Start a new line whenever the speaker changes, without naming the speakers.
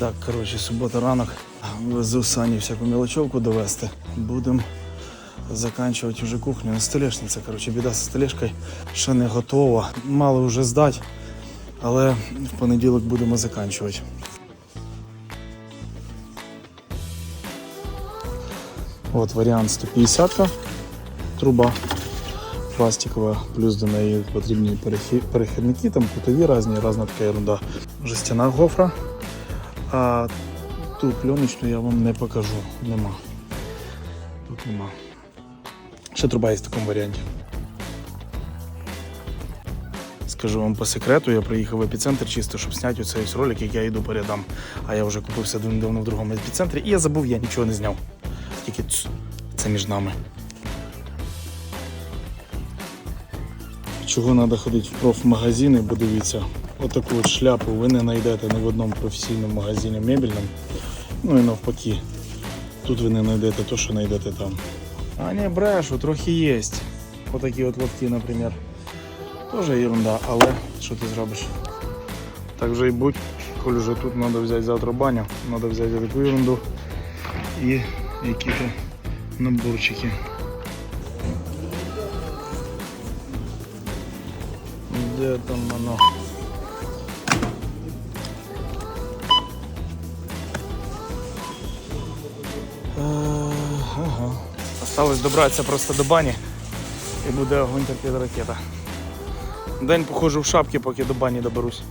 Так, коротше, субота ранок. Везу Сані всяку мелочовку довести. Будемо заканчувати вже кухню. Столешниця, коротше, біда зі столешкою ще не готова. Мало вже здати, але в понеділок будемо заканчувати. От варіант 150 труба пластикова, плюс до неї потрібні перехідники, там кутові різні, різна така ерунда. Жестяна гофра. А ту пленочну я вам не покажу. Нема. Тут нема. Ще труба є в такому варіанті. Скажу вам по секрету, я приїхав в епіцентр чисто, щоб зняти ось ролик, як я йду по рядам. А я вже купився давно в другому епіцентрі і я забув, я нічого не зняв. Тільки ц- це між нами. Чого треба ходити в профмагазини, бо дивіться, отаку от шляпу ви не знайдете ні в одному професійному магазині мебельному. Ну і навпаки. Тут ви не знайдете те, що знайдете там. А не брешу, трохи є. Отакі от лотки, наприклад. Тоже ерунда, але що ти зробиш? Так вже і будь, коли вже тут треба взяти завтра баню, треба взяти таку ерунду і які-то наборчики. Де там воно? Ага. Осталось добратися просто до бані і буде огонь торпеда ракета. День походжу в шапки, поки до бані доберусь.